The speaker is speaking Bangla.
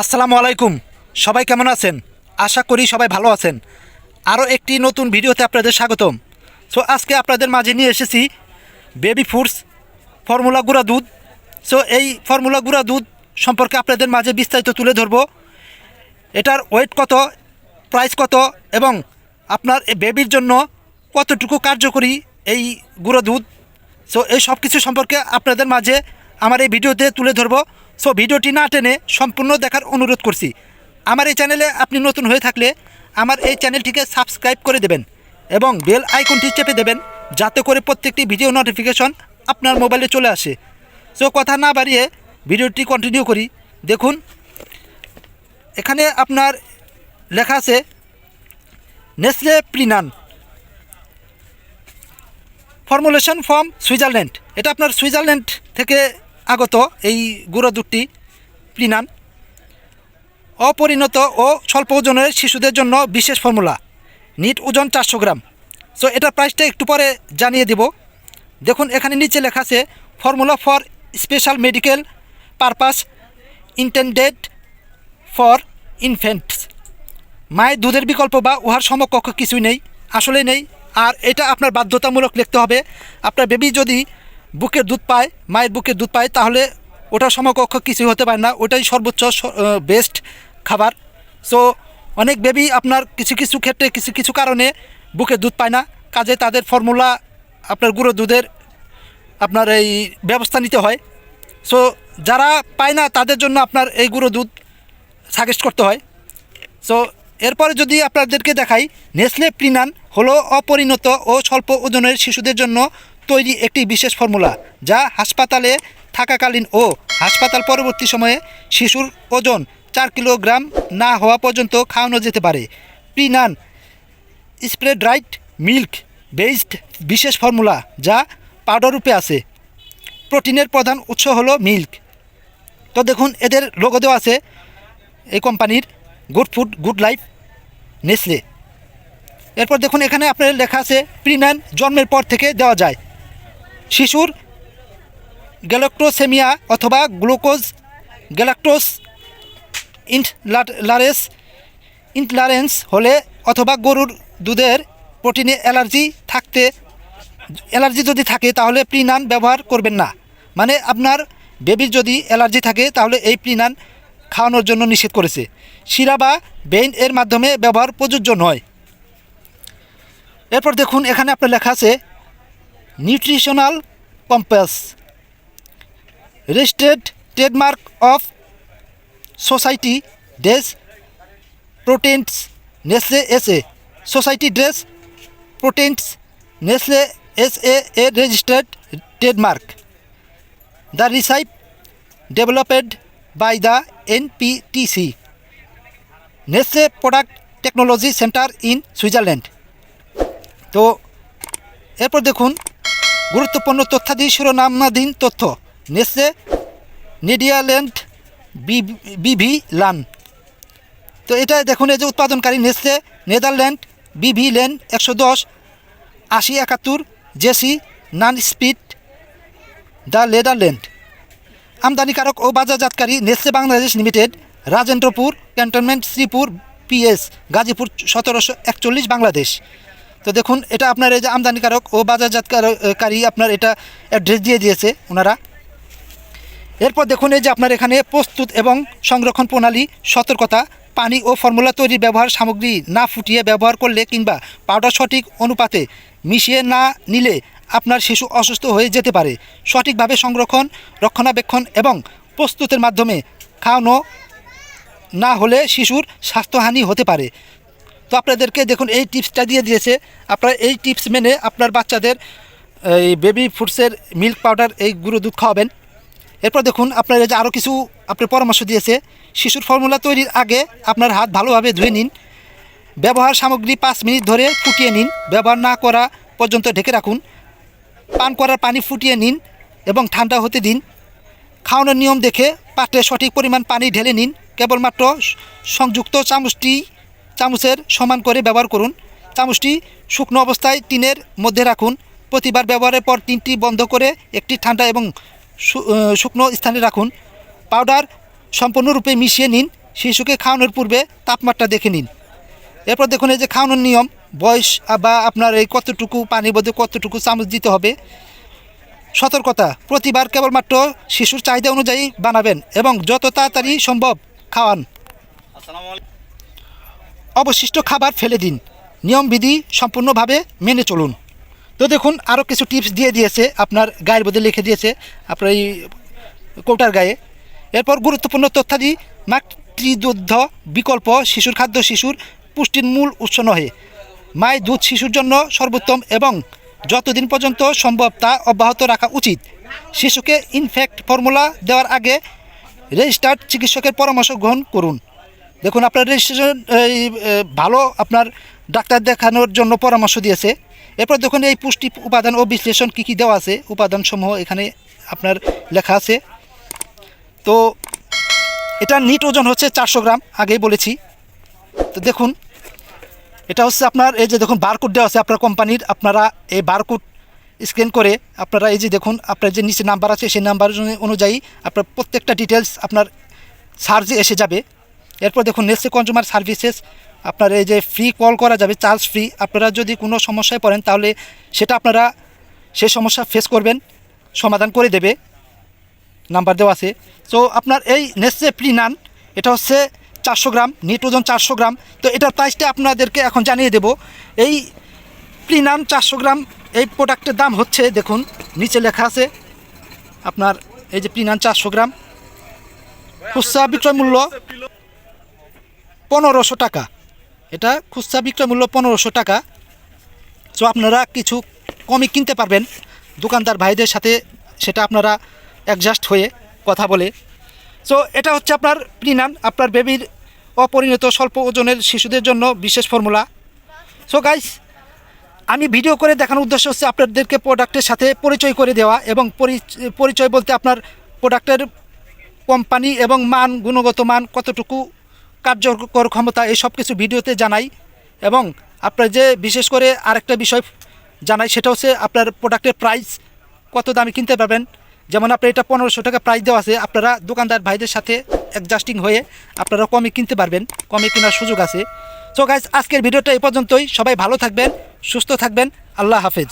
আসসালামু আলাইকুম। সবাই কেমন আছেন? আশা করি সবাই ভালো আছেন। আরও একটি নতুন ভিডিওতে আপনাদের স্বাগতম। সো, আজকে আপনাদের মাঝে নিয়ে এসেছি বেবি ফুডস ফর্মুলা গুঁড়া দুধ। সো, এই ফর্মুলা গুঁড়া দুধ সম্পর্কে আপনাদের মাঝে বিস্তারিত তুলে ধরবো। এটার ওয়েট কত, প্রাইস কত এবং আপনার বেবির জন্য কতটুকু কার্যকরী এই গুঁড়ো দুধ? সো, এই সব কিছু সম্পর্কে আপনাদের মাঝে আমার এই ভিডিওতে তুলে ধরবো। সো ভিডিওটি না টেনে সম্পূর্ণ দেখার অনুরোধ করছি। আমার এই চ্যানেলে আপনি নতুন হয়ে থাকলে আমার এই চ্যানেলটিকে সাবস্ক্রাইব করে দেবেন এবং বেল আইকনটি চেপে দেবেন যাতে করে প্রত্যেকটি ভিডিও নোটিফিকেশন আপনার মোবাইলে চলে আসে। সো কথা না বাড়িয়ে ভিডিওটি কন্টিনিউ করি। দেখুন, এখানে আপনার লেখা আছে, Nestle PreNAN. Formulation from Switzerland এটা আপনার সুইজারল্যান্ড থেকে আগত এই গুঁড়ো দুধটি প্রিনান অপরিণত ও স্বল্প ওজনের শিশুদের জন্য বিশেষ ফর্মুলা। নিট ওজন চারশো গ্রাম। সো এটা প্রাইসটা একটু পরে জানিয়ে দেব। দেখুন, এখানে নিচে লেখা আছে formula for special medical purpose intended for infants মায়ের দুধের বিকল্প বা উহার সমকক্ষ কিছুই নেই আসলে নেই। আর এটা আপনার বাধ্যতামূলক লিখতে হবে। আপনার বেবি যদি বুকের দুধ পায়, মায়ের বুকের দুধ পায়, তাহলে ওটার সমকক্ষ কিছুই হতে পারে না। ওটাই সর্বোচ্চ বেস্ট খাবার। সো অনেক বেবি আপনার কিছু কিছু ক্ষেত্রে কিছু কিছু কারণে বুকের দুধ পায় না। কাজে তাদের ফর্মুলা আপনার গুঁড়ো দুধের আপনার এই ব্যবস্থা নিতে হয়। সো যারা পায় না, তাদের জন্য আপনার এই গুঁড়ো দুধ সাজেস্ট করতে হয়। সো এরপরে যদি আপনাদেরকে দেখাই নেসলে প্রিনান হলো অপরিণত ও স্বল্প ওজনের শিশুদের জন্য তৈরি একটি বিশেষ ফর্মুলা, যা হাসপাতালে থাকাকালীন ও হাসপাতাল পরবর্তী সময়ে শিশুর ওজন চার কিলোগ্রাম না হওয়া পর্যন্ত খাওয়ানো যেতে পারে। PreNAN spread right milk based বিশেষ ফর্মুলা, যা পাউডার রূপে আছে। প্রোটিনের প্রধান উৎস হলো মিল্ক। তো দেখুন, এদের লোগো দেওয়া আছে এই কোম্পানির good food, good life, Nestle. এরপর দেখুন, এখানে আপনার লেখা আছে প্রিনান জন্মের পর থেকে দেওয়া যায়। শিশুর গ্যালাক্টোসেমিয়া অথবা গ্লুকোজ গ্যালাক্টোস ইন্টলারেস ইন্টলারেন্স হলে অথবা গরুর দুধের প্রোটিনে অ্যালার্জি থাকতে, অ্যালার্জি যদি থাকে তাহলে প্রিনান ব্যবহার করবেন না। মানে আপনার বেবির যদি অ্যালার্জি থাকে তাহলে এই প্রিনান খাওয়ানোর জন্য নিষেধ করেছে। শিরা বা বেইন এর মাধ্যমে ব্যবহার প্রযোজ্য নয়। এরপর দেখুন, এখানে আপনার লেখা আছে nutritional compass. Registered trademark of society dress proteins Nestle S A. Society dress proteins Nestle S A A registered trademark. The recipe developed by the NPTC Nestle Product Technology Center in Switzerland. তো, এরপর দেখুন গুরুত্বপূর্ণ তথ্যাদি শিরোনামাধীন তথ্য। নেসলে নেডিয়াল্যান্ড বিভি লান তো এটা দেখুন, এই যে উৎপাদনকারী নেসলে নেদারল্যান্ড বিভি লেন একশো দশ, আশি একাত্তর, জেসি নান স্পিড দ্য নেদারল্যান্ড। আমদানিকারক ও বাজারজাতকারী Nestle Bangladesh limited, Rajendrapur cantonment, Sreepur PS, Gazipur সতেরোশো একচল্লিশ, বাংলাদেশ। তো দেখুন, এটা আপনার এই যে আমদানিকারক ও বাজারজাতকারী আপনার এটা অ্যাড্রেস দিয়ে দিয়েছে ওনারা। এরপর দেখুন, এই যে আপনার এখানে প্রস্তুত এবং সংরক্ষণ প্রণালী, সতর্কতা, পানি ও ফর্মুলা তৈরির ব্যবহার, সামগ্রী না ফুটিয়ে ব্যবহার করলে কিংবা পাউডার সঠিক অনুপাতে মিশিয়ে না নিলে আপনার শিশু অসুস্থ হয়ে যেতে পারে। সঠিকভাবে সংরক্ষণ, রক্ষণাবেক্ষণ এবং প্রস্তুতের মাধ্যমে খাওয়ানো না হলে শিশুর স্বাস্থ্যহানি হতে পারে। তো আপনাদেরকে দেখুন, এই টিপসটা দিয়ে দিয়েছে। আপনারা এই টিপস মেনে আপনার বাচ্চাদের এই বেবি ফুডসের মিল্ক পাউডার এই গুঁড়ো দুধ খাওয়াবেন। এরপর দেখুন, আপনার যে আরও কিছু আপনার পরামর্শ দিয়েছে। শিশুর ফর্মুলা তৈরির আগে আপনার হাত ভালোভাবে ধুয়ে নিন। ব্যবহার সামগ্রী পাঁচ মিনিট ধরে ফুটিয়ে নিন। ব্যবহার না করা পর্যন্ত ঢেকে রাখুন। পান করার পানি ফুটিয়ে নিন এবং ঠান্ডা হতে দিন। খাওয়ানোর নিয়ম দেখে পাত্রে সঠিক পরিমাণ পানি ঢেলে নিন। কেবলমাত্র সংযুক্ত চামচটি চামচের সমান করে ব্যবহার করুন। চামচটি শুকনো অবস্থায় টিনের মধ্যে রাখুন। প্রতিবার ব্যবহারের পর টিনটি বন্ধ করে একটি ঠান্ডা এবং শুকনো স্থানে রাখুন। পাউডার সম্পূর্ণরূপে মিশিয়ে নিন। শিশুকে খাওয়ানোর পূর্বে তাপমাত্রা দেখে নিন। এরপর দেখুন এই যে খাওয়ানোর নিয়ম। বয়স বা আপনার এই কতটুকু পানির মধ্যে কতটুকু চামচ দিতে হবে। সতর্কতা। প্রতিবার কেবলমাত্র শিশুর চাহিদা অনুযায়ী বানাবেন এবং যত তাড়াতাড়ি সম্ভব খাওয়ান। অবশিষ্ট খাবার ফেলে দিন। নিয়মবিধি সম্পূর্ণভাবে মেনে চলুন। তো দেখুন আরও কিছু টিপস দিয়ে দিয়েছে আপনার গায়ের বদলে লিখে দিয়েছে আপনার এই কৌটার গায়ে। এরপর গুরুত্বপূর্ণ তথ্যাদি, মাতৃদুগ্ধ বিকল্প শিশুর খাদ্য শিশুর পুষ্টির মূল উৎস নহে। মায়ের দুধ শিশুর জন্য সর্বোত্তম এবং যতদিন পর্যন্ত সম্ভব তা অব্যাহত রাখা উচিত। শিশুকে ইনফেক্ট ফর্মুলা দেওয়ার আগে রেজিস্টার্ড চিকিৎসকের পরামর্শ গ্রহণ করুন। দেখুন, আপনার রেজিস্ট্রেশন, এই ভালো আপনার ডাক্তার দেখানোর জন্য পরামর্শ দিয়েছে। এরপর দেখুন, এই পুষ্টি উপাদান ও বিশ্লেষণ কী কী দেওয়া আছে? উপাদানসমূহ এখানে আপনার লেখা আছে। তো এটা নিট ওজন হচ্ছে চারশো গ্রাম, আগেই বলেছি। তো দেখুন, এটা হচ্ছে আপনার, এই যে দেখুন, বারকোড দেওয়া আছে আপনার কোম্পানির। আপনারা এই বারকোড স্ক্যান করে আপনারা এই যে দেখুন, আপনার যে নিচে নাম্বার আছে, সেই নাম্বার অনুযায়ী আপনার প্রত্যেকটা ডিটেলস আপনার সার্জে এসে যাবে। এরপর দেখুন নেসে কনজিউমার সার্ভিসেস আপনার এই যে ফ্রি কল করা যাবে চার্জ ফ্রি আপনারা যদি কোনো সমস্যায় পড়েন, তাহলে সেটা আপনারা সেই সমস্যা ফেস করবেন, সমাধান করে দেবে। নাম্বার দেওয়া আছে। তো আপনার এই নেসে প্রিনান এটা হচ্ছে চারশো গ্রাম নিট ওজন চারশো গ্রাম। তো এটার প্রাইসটা আপনাদেরকে এখন জানিয়ে দেব। এই প্রিনান চারশো গ্রাম, এই প্রোডাক্টের দাম হচ্ছে, দেখুন, নিচে লেখা আছে, আপনার এই যে প্রিনান চারশো গ্রাম। খুচরা বিক্রয় মূল্য পনেরোশো টাকা। এটা খুচরা বিক্রয় মূল্য পনেরোশো টাকা। সো আপনারা কিছু কমই কিনতে পারবেন। দোকানদার ভাইদের সাথে সেটা আপনারা অ্যাডজাস্ট হয়ে কথা বলে। সো এটা হচ্ছে আপনার প্রিনান আপনার বেবির অপরিণত স্বল্প ওজনের শিশুদের জন্য বিশেষ ফর্মুলা সো গাইস আমি ভিডিও করে দেখানোর উদ্দেশ্য হচ্ছে আপনাদেরকে প্রোডাক্টের সাথে পরিচয় করে দেওয়া এবং পরি- পরিচয় বলতে আপনার প্রোডাক্টের কোম্পানি এবং মান, গুণগত মান কতটুকু কার্যকর ক্ষমতা এই সব কিছু ভিডিওতে জানাই এবং আপনার যে বিশেষ করে আরেকটা বিষয় জানাই, সেটা হচ্ছে আপনার প্রোডাক্টের প্রাইস কত দামে কিনতে পারবেন। যেমন আপনার এটা পনেরোশো টাকা প্রাইস দেওয়া আছে, আপনারা দোকানদার ভাইদের সাথে অ্যাডজাস্টিং হয়ে আপনারা কমে কিনতে পারবেন, কমে কেনার সুযোগ আছে। সো গাইজ আজকের ভিডিওটা এই পর্যন্তই। সবাই ভালো থাকবেন, সুস্থ থাকবেন। আল্লাহ হাফেজ।